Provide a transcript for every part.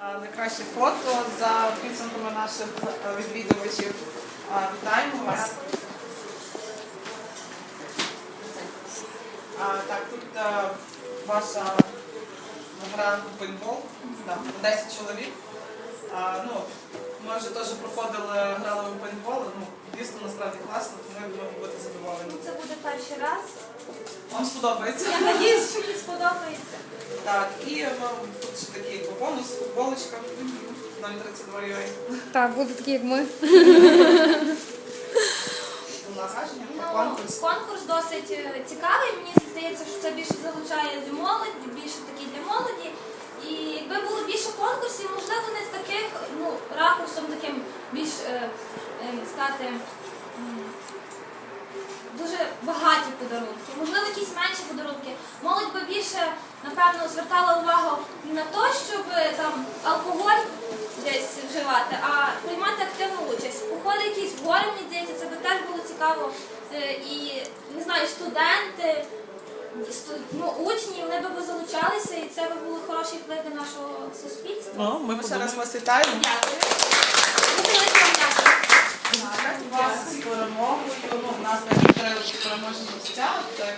Найкраще фото за підсумками наших е, відвідувачів. Вітаємо вас. Так, тут е, ваша гра в пейнтбол, да, 10 чоловік. Ну, ми вже теж проходили, грали в пейнтбол, ну, дійсно насправді класно, тому я думаю, будете задоволені. Це буде перший раз. Вам сподобається? Я надіюсь, що мені сподобається. Так, і е, тут ще такий бонус, футболочка 032 UA. Так, буде такі, як ми. Ну, конкурс. конкурс досить е, цікавий. Мені здається, що це більше залучає для молоді, більше такий для молоді. І якби було більше конкурсів, можливо, не з таких ну, ракурсом, таким більш е, е, сказати. м, Дуже багаті подарунки, можливо, якісь менші подарунки. Більше, напевно, звертала увагу не на те, щоб там алкоголь десь вживати, а приймати активну участь. Походи якісь мені здається, це би теж було цікаво. Е, І не знаю, студенти, ну, учні, вони би залучалися, і це би був хороший вплив для нашого суспільства. Ну, ми ще раз вас вітаємо. Дякую. Дуже велике вам дякую. Вас з перемогою. Ну, у нас три переможні місця. Так,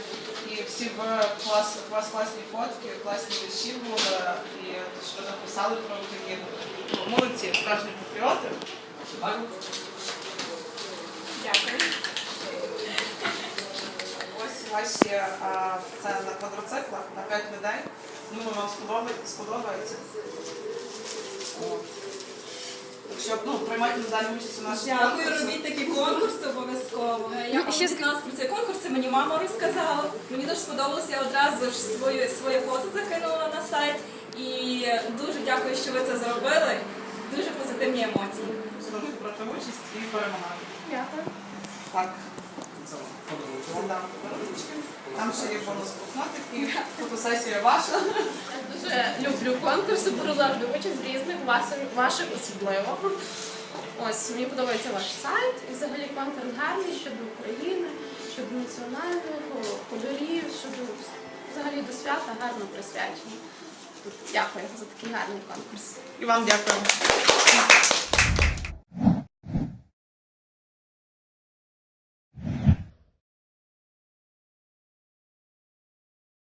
і всі в клас, у вас класні фотки, класні вірші були, і що написали про Україну. Ну, молодці, справжні патріоти. Дякую. Ось ваші а, це на квадроциклах, на 5 людей. Думаю, вам сподобається. сподобається. От. Так що, ну, приймати надалі участь у нашому Дякую, робіть такі конкурси обов'язково. Я Ну, ще ще дізналась про цей конкурс, мені мама розказала. Мені дуже сподобалося, я одразу ж своє, своє фото закинула на сайт. І дуже дякую, що ви це зробили. Дуже позитивні емоції. Брати участь і перемагати. Дякую. Так. Задам. Там ще є бонус блокнотик і фотосесія ваша. Дуже люблю конкурси, беру завжди участь в різних, ваших, особливо. Ось мені подобається ваш сайт і взагалі контент гарний щодо України, щодо національних кольорів, щодо взагалі до свята гарно присвячено. Дякую за такий гарний конкурс. І вам дякую.